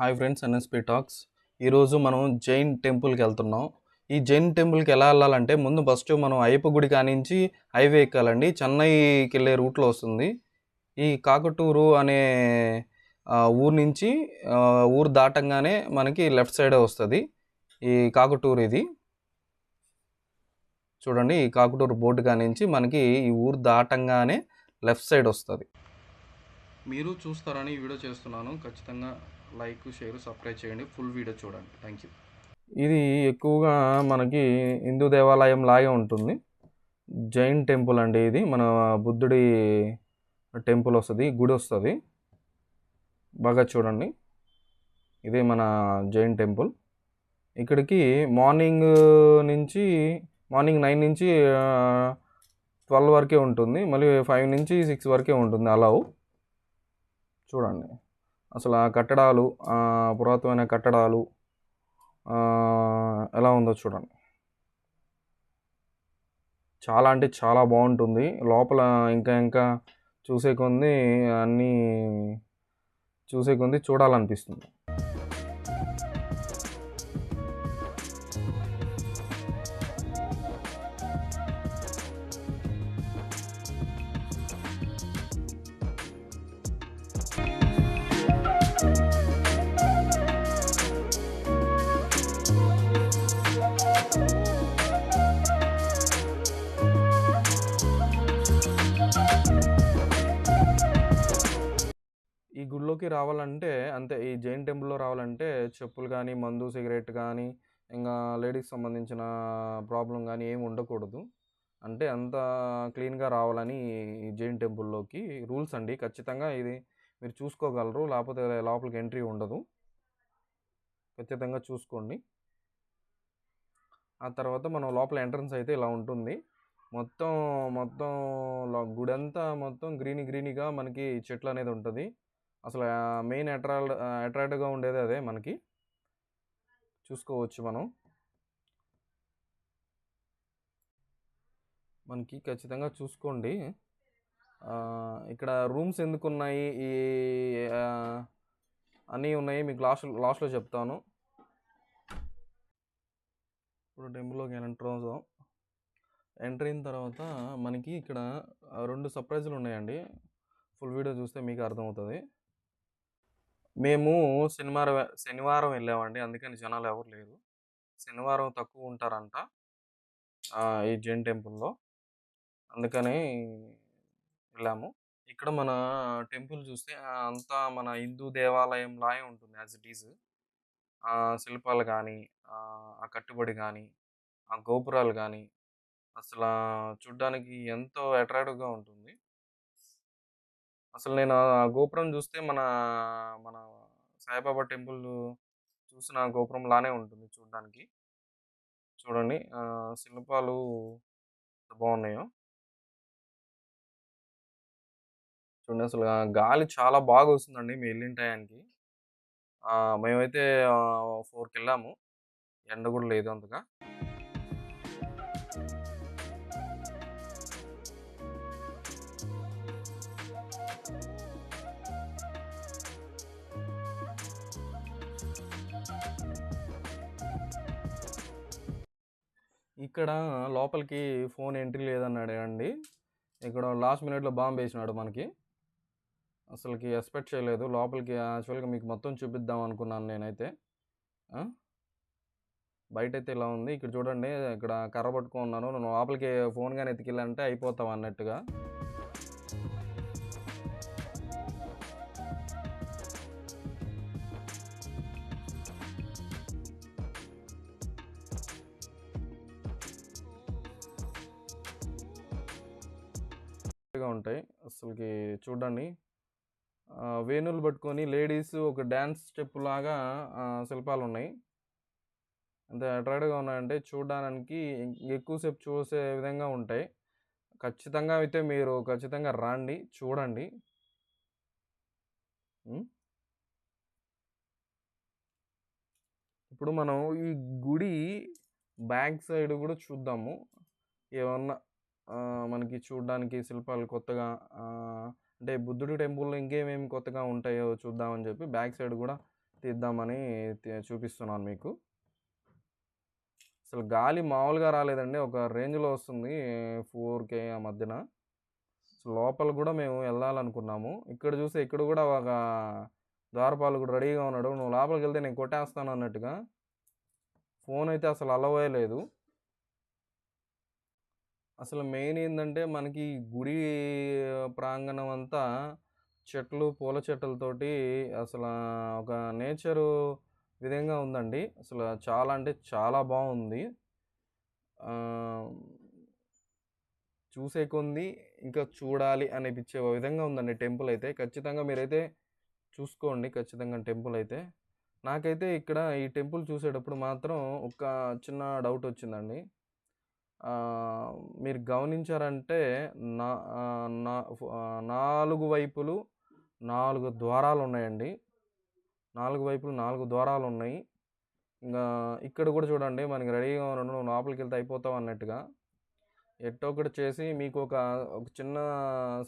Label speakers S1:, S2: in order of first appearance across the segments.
S1: Hi friends NSP talks ఈరోజు మనం జైన్ టెంపుల్కి వెళ్తున్నాం. ఈ జైన్ టెంపుల్కి ఎలా వెళ్ళాలంటే ముందు ఫస్ట్ మనం అయ్యప్ప గుడి కానించి హైవే ఎక్కాలండి. చెన్నైకి వెళ్ళే రూట్లో వస్తుంది. ఈ కాకటూరు అనే ఊరు నుంచి ఊరు దాటంగానే మనకి లెఫ్ట్ సైడే వస్తుంది. ఈ కాకటూరు ఇది. చూడండి ఈ కాకటూరు బోర్డు కానించి మనకి ఈ ఊరు దాటంగానే లెఫ్ట్ సైడ్ వస్తుంది. మీరు చూస్తారని ఈ వీడియో చేస్తున్నాను. ఖచ్చితంగా లైక్ షేర్ సబ్స్క్రైబ్ చేయండి. ఫుల్ వీడియో చూడండి. థ్యాంక్ యూ ఇది ఎక్కువగా మనకి హిందూ దేవాలయం లాగే ఉంటుంది. జైన్ టెంపుల్ అండి ఇది. మన బుద్ధుడి టెంపుల్ వస్తుంది గుడి వస్తుంది. బాగా చూడండి. ఇదే మన జైన్ టెంపుల్. ఇక్కడికి మార్నింగ్ నుంచి మార్నింగ్ నైన్ నుంచి ట్వెల్వ్ వరకే ఉంటుంది. మళ్ళీ ఫైవ్ నుంచి సిక్స్ వరకే ఉంటుంది అలౌ. చూడండి. అసలు ఆ కట్టడాలు పురాతనమైన కట్టడాలు ఎలా ఉందో చూడండి. చాలా అంటే చాలా బాగుంటుంది. లోపల ఇంకా ఇంకా చూసే కొంది అన్నీ చూసే కొంది చూడాలనిపిస్తుంది. టెంపుల్లోకి రావాలంటే అంతే ఈ జైన్ టెంపుల్లో రావాలంటే చెప్పులు కానీ మందు సిగరెట్ కానీ ఇంకా లేడీస్ సంబంధించిన ప్రాబ్లం కానీ ఏమి ఉండకూడదు. అంటే అంత క్లీన్గా రావాలని ఈ జైన్ టెంపుల్లోకి రూల్స్ అండి. ఖచ్చితంగా ఇది మీరు చూసుకోగలరు. లేకపోతే లోపలికి ఎంట్రీ ఉండదు. ఖచ్చితంగా చూసుకోండి. ఆ తర్వాత మనం లోపల ఎంట్రన్స్ అయితే ఇలా ఉంటుంది. మొత్తం మొత్తం గుడంతా గుడి అంతా మొత్తం గ్రీనీ గ్రీనీగా మనకి చెట్లు అనేది ఉంటుంది. అసలు మెయిన్ అట్రాక్ట్ అట్రాక్ట్గా ఉండేది అదే మనకి. చూసుకోవచ్చు మనం. మనకి ఖచ్చితంగా చూసుకోండి. ఇక్కడ రూమ్స్ ఎందుకు ఉన్నాయి ఈ అన్నీ ఉన్నాయి. మీకు లాస్ట్ లాస్ట్లో చెప్తాను. ఇప్పుడు టెంపుల్లోకి ఎంటర్ అవుదాం. ఎంటర్ అయిన తర్వాత మనకి ఇక్కడ రెండు సర్ప్రైజులు ఉన్నాయండి. ఫుల్ వీడియో చూస్తే మీకు అర్థమవుతుంది. మేము శనివారం శనివారం వెళ్ళామండి. అందుకని జనాలు ఎవరు లేరు. శనివారం తక్కువ ఉంటారంట. ఈ జైన్ టెంపుల్లో. అందుకని వెళ్ళాము. ఇక్కడ మన టెంపుల్ చూస్తే అంతా మన హిందూ దేవాలయం లాగే ఉంటుంది యాజ్ ఇట్ ఈజ్. శిల్పాలు కానీ ఆ కట్టుబడి కానీ ఆ గోపురాలు కానీ అసలు చూడ్డానికి ఎంతో అట్రాక్టివ్గా ఉంటుంది. అసలు నేను ఆ గోపురం చూస్తే మన మన సాయిబాబా టెంపుల్ చూసిన గోపురం లానే ఉంటుంది చూడడానికి. చూడండి. శిల్పాలు ఎంత బాగున్నాయో. చూడండి అసలు గాలి చాలా బాగా వస్తుందండి మీ వెళ్ళిన టయానికి మేమైతే ఫోర్కి వెళ్ళాము. ఎండ కూడా లేదు అంతగా. ఇక్కడ లోపలికి ఫోన్ ఎంట్రీ లేదన్నాడు అండి. ఇక్కడ లాస్ట్ మినిట్లో బాంబు వేసినాడు మనకి. అసలుకి ఎక్స్పెక్ట్ చేయలేదు. లోపలికి యాక్చువల్గా మీకు మొత్తం చూపిద్దాం అనుకున్నాను నేనైతే. బయట అయితే ఇలా ఉంది. ఇక్కడ చూడండి ఇక్కడ కర్ర పట్టుకున్నాను ఉన్నాను. నువ్వు లోపలికి ఫోన్ కానీ ఎత్తికెళ్ళాలంటే అయిపోతావు అన్నట్టుగా. ఉంటాయి. అసలుకి చూడండి. వేణులు పట్టుకొని లేడీస్ ఒక డ్యాన్స్ స్టెప్ లాగా శిల్పాలు ఉన్నాయి అంత అట్రాక్టివ్గా ఉన్నాయంటే చూడడానికి ఎక్కువసేపు చూసే విధంగా ఉంటాయి. ఖచ్చితంగా అయితే మీరు ఖచ్చితంగా రండి చూడండి. ఇప్పుడు మనం ఈ గుడి బ్యాక్ సైడ్ కూడా చూద్దాము. ఏమన్నా మనకి చూడడానికి శిల్పాలు కొత్తగా అంటే బుద్ధుడి టెంపుల్లో ఇంకేమేమి కొత్తగా ఉంటాయో చూద్దామని చెప్పి బ్యాక్ సైడ్ కూడా తీద్దామని చూపిస్తున్నాను మీకు. అసలు గాలి మామూలుగా రాలేదండి. ఒక రేంజ్‌లో వస్తుంది 4కే ఆ మధ్యన. లోపల కూడా మేము వెళ్ళాలనుకున్నాము ఇక్కడ చూస్తే ఇక్కడ కూడా ఒక ద్వారపాలకుడు రెడీగా ఉన్నాడు. నువ్వు లోపలికి వెళ్తే నేను కొట్టేస్తాను అన్నట్టుగా. ఫోన్ అయితే అసలు అలౌవే లేదు. అసలు మెయిన్ ఏంటంటే మనకి గుడి ప్రాంగణం అంతా చెట్లు, పూల చెట్లతోటి అసలు ఒక నేచరు విధంగా ఉందండి. అసలు చాలా అంటే చాలా బాగుంది చూసే కొంది ఇంకా చూడాలి అనిపించే విధంగా ఉందండి టెంపుల్ అయితే. ఖచ్చితంగా మీరైతే చూసుకోండి ఖచ్చితంగా టెంపుల్ అయితే. నాకైతే ఇక్కడ ఈ టెంపుల్ చూసేటప్పుడు మాత్రం ఒక చిన్న డౌట్ వచ్చిందండి. మీరు గమనించారంటే నా వైపులు నా ఫ్ ఆహ్, 4 వైపులు నాలుగు ద్వారాలు ఉన్నాయి ఇంకా ఇక్కడ కూడా చూడండి మనకి రెడీగా ఉన్నాడు. నువ్వు లోపలికెళ్తే అయిపోతావు అన్నట్టుగా. ఎట్టో ఒకటి చేసి మీకు ఒక, ఒక చిన్న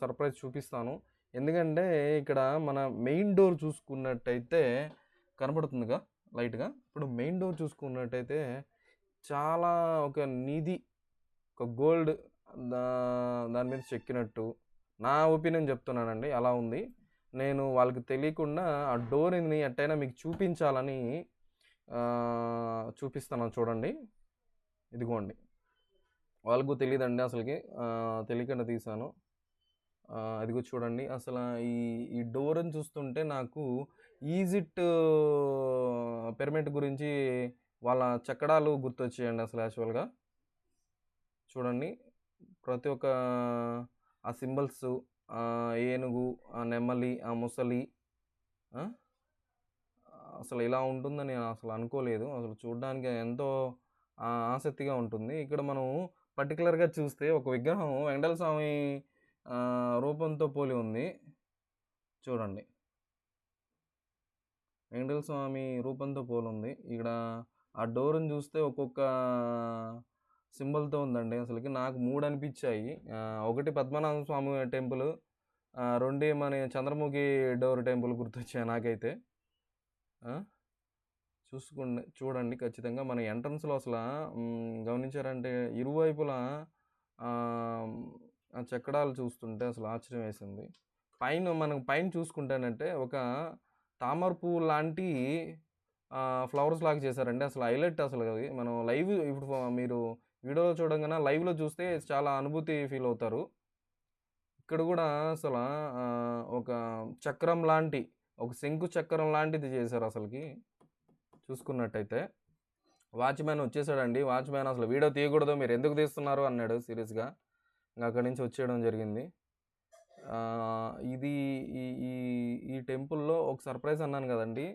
S1: సర్ప్రైజ్ చూపిస్తాను. ఎందుకంటే ఇక్కడ మన మెయిన్ డోర్ చూసుకున్నట్టయితే కనపడుతుందిగా లైట్‌గా. ఇప్పుడు మెయిన్ డోర్ చూసుకున్నట్టయితే చాలా ఒక నిధి, ఒక గోల్డ్ దా దాని మీద చెక్కినట్టు నా ఒపీనియన్ చెప్తున్నానండి. అలా ఉంది. నేను వాళ్ళకి తెలియకుండా ఆ డోర్‌ని ఎట్టైనా మీకు చూపించాలని చూపిస్తాను చూపిస్తున్నాను చూడండి. ఇదిగోండి. వాళ్ళకు తెలియదండి అసలకి. తెలియకుండా తీశాను. అదిగో చూడండి. అసల ఈ, ఈ డోర్‌ని చూస్తుంటే నాకు ఈజిట్ పెర్మిట్ గురించి వాళ్ళ చక్రాలు గుర్తొచ్చాయండి అసలు యాక్చువల్‌గా. చూడండి. ప్రతి ఒక్క ఆ సింబల్స్ ఆ ఏనుగు, ఆ నెమ్మలి ఆ ముసలి అసలు ఇలా ఉంటుందని నేను అసలు అనుకోలేదు. అసలు చూడడానికి ఎంతో ఆసక్తిగా ఉంటుంది. ఇక్కడ మనం పర్టికులర్గా చూస్తే ఒక విగ్రహం వెంకటల స్వామి రూపంతో పోలి ఉంది. చూడండి. వెంకటల స్వామి రూపంతో పోలి ఉంది ఇక్కడ ఆ డోర్‌ని చూస్తే ఒక్కొక్క సింబల్‌తో ఉందండి అసలుకి నాకు మూడు అనిపించాయి ఒకటి పద్మనాభ స్వామి టెంపుల్ రెండు మన చంద్రముఖి డోర్ టెంపుల్ గుర్తొచ్చాయి నాకైతే. చూసుకోండి చూడండి ఖచ్చితంగా మన ఎంట్రన్స్‌లో అసలు గమనించారంటే ఇరువైపులా చెక్కడాలు చూస్తుంటే అసలు ఆశ్చర్యం వేసింది. పైన మనం పైన చూసుకుంటేనంటే ఒక తామర పువ్వు లాంటి ఫ్లవర్స్ లాగా చేశారండి. అసలు హైలైట్ అసలు అది. మనం లైవ్ ఇప్పుడు మీరు వీడియోలో చూడంగానే లైవ్‌లో చూస్తే చాలా అనుభూతి ఫీల్ అవుతారు. ఇక్కడ కూడా అసలు ఒక చక్రం లాంటి, ఒక శంకు చక్రం లాంటిది చేశారు అసలుకి చూసుకున్నట్టయితే. వాచ్‌మ్యాన్ వచ్చేసాడండి. వాచ్‌మ్యాన్ అసలు వీడియో తీయకూడదు మీరు ఎందుకు తీస్తున్నారు అన్నాడు సీరియస్‌గా. ఇంకా అక్కడి నుంచి వచ్చేయడం జరిగింది. ఇది ఈ, ఈ, ఈ టెంపుల్‌లో ఒక సర్ప్రైజ్ అన్నాను కదండి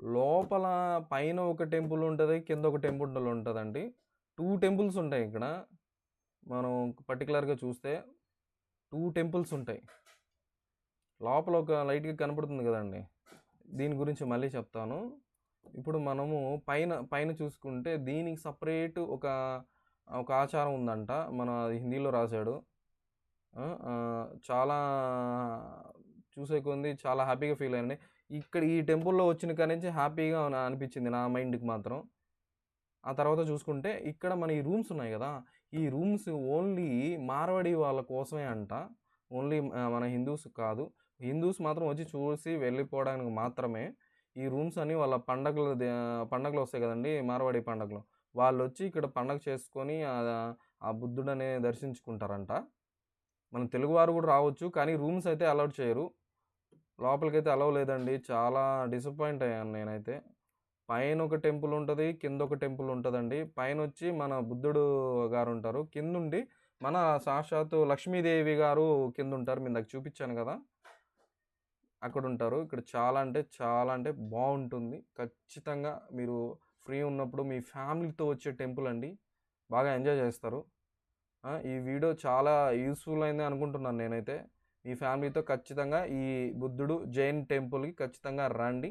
S1: లోపల పైన ఒక టెంపుల్ ఉంటుంది కింద ఒక టెంపుల్ ఉంటుందండి టూ టెంపుల్స్ ఉంటాయి ఇక్కడ. మనం పర్టికులర్గా చూస్తే టూ టెంపుల్స్ ఉంటాయి. లోపల ఒక లైట్‌గా కనపడుతుంది కదండి దీని గురించి మళ్ళీ చెప్తాను. ఇప్పుడు మనము పైన, పైన చూసుకుంటే దీనికి సపరేట్ ఒక, ఒక ఆచారం ఉందంట. మన హిందీలో రాశాడు చాలా చూసే కొంది చాలా హ్యాపీగా ఫీల్ అయ్యండి ఇక్కడ ఈ టెంపుల్‌లో వచ్చిన కానించి హ్యాపీగా అనిపించింది నా మైండ్‌కి మాత్రం. ఆ తర్వాత చూసుకుంటే ఇక్కడ మన ఈ రూమ్స్ ఉన్నాయి కదా ఈ రూమ్స్ ఓన్లీ మార్వాడి వాళ్ళ కోసమే అంట. ఓన్లీ మన హిందూస్ కాదు. హిందూస్ మాత్రం వచ్చి చూసి వెళ్ళిపోవడానికి మాత్రమే. ఈ రూమ్స్ అని వాళ్ళ పండగలు పండగలు వస్తాయి కదండి మార్వాడి పండగలు. వాళ్ళొచ్చి ఇక్కడ పండగ చేసుకొని ఆ బుద్ధుడనే దర్శించుకుంటారంట. మన తెలుగువారు కూడా రావచ్చు. కానీ రూమ్స్ అయితే అలౌట్ చేయరు. లోపలికైతే అలౌ లేదండి. చాలా డిసప్పాయింట్ అయ్యాను నేనైతే. పైన ఒక టెంపుల్ ఉంటుంది కింద ఒక టెంపుల్ ఉంటుందండి పైన వచ్చి మన బుద్ధుడు గారు ఉంటారు కిందుండి మన సాక్షాత్తు లక్ష్మీదేవి గారు కింద కిందుంటారు. నాకు చూపించాను కదా అక్కడ ఉంటారు ఇక్కడ చాలా అంటే చాలా అంటే బాగుంటుంది ఖచ్చితంగా మీరు ఫ్రీ ఉన్నప్పుడు మీ ఫ్యామిలీతో వచ్చే టెంపుల్ అండి. బాగా ఎంజాయ్ చేస్తారు. ఈ వీడియో చాలా యూస్ఫుల్ అయింది అనుకుంటున్నాను నేనైతే. మీ ఫ్యామిలీతో ఖచ్చితంగా ఈ బుద్ధుడు జైన్ టెంపుల్‌కి ఖచ్చితంగా రండి.